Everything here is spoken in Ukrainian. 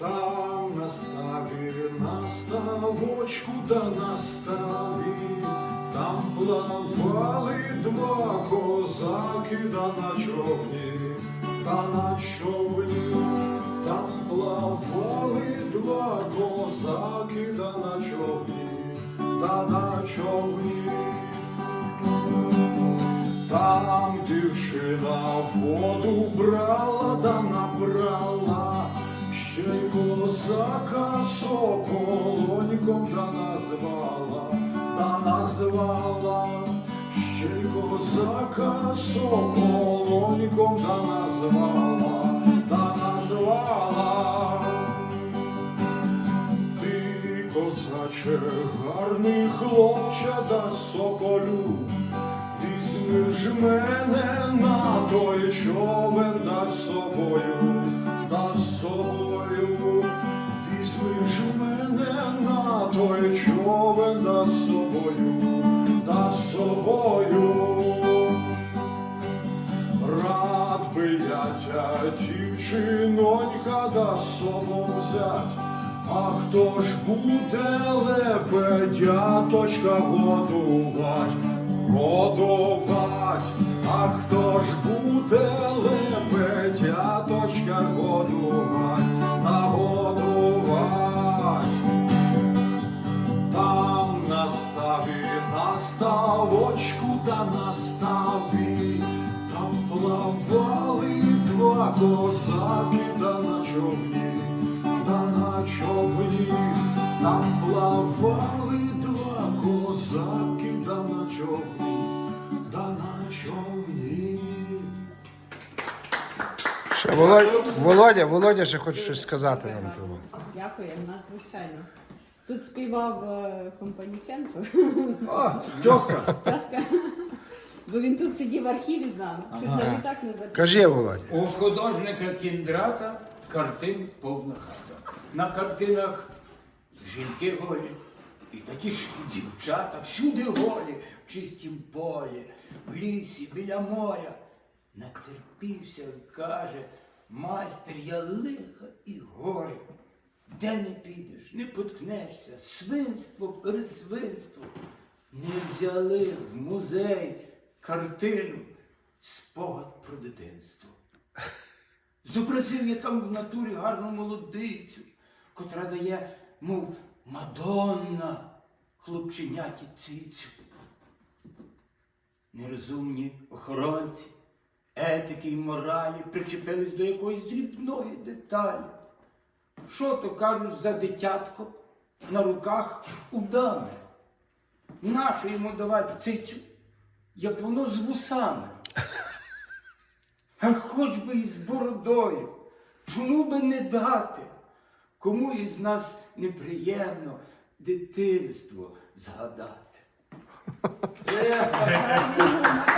Там на ставі, на ставочку да на ставі, там плавали два козаки да на човні, та на човні, там плавали два козаки да на човні, та на човні. Там дівчина воду брала да набрала, козака соколоньком да назвала, да назвала, ще й козака соколоньком да назвала, да назвала. Ти, козаче, гарний хлопче да соколю, візьми ж мене на той човен да собою, да собою, дівчинонька да з собою взять, а хто ж буде лебедяточка годувать, годувать, а хто ж буде лебедяточка годувать, нагодувать. Там на ставі, на ставочку та на козаки да на човні, да на човні, там плавали два козаки да на човні, да на човні. Ще Володя, Володя, Володя ще хоче щось сказати нам тому. Дякую, надзвичайно. Тут співав е, Компаніченко, А, тьоска. Бо він тут сидів в архіві з нами. Чуть Ага. не так не записав. Кажи, Володя. У художника Кіндрата картин повна хата. На картинах жінки голі, і такі ж дівчата, всюди голі, в чистім полі, в лісі, біля моря. Натерпівся, каже, майстер я лиха і горя. Де не підеш, не поткнешся, свинство, пересвинство. Не взяли в музей картину спогад про дитинство. Зобразив я там в натурі гарну молодицю, котра дає, мов Мадонна хлопченяті цицю. Нерозумні охоронці, етики й моралі причепились до якоїсь дрібної деталі. Що то кажуть за дитятко на руках у дами? Нащо йому давати цицю, як воно з вусами? А хоч би і з бородою, чому би не дати? Кому із нас неприємно дитинство згадати?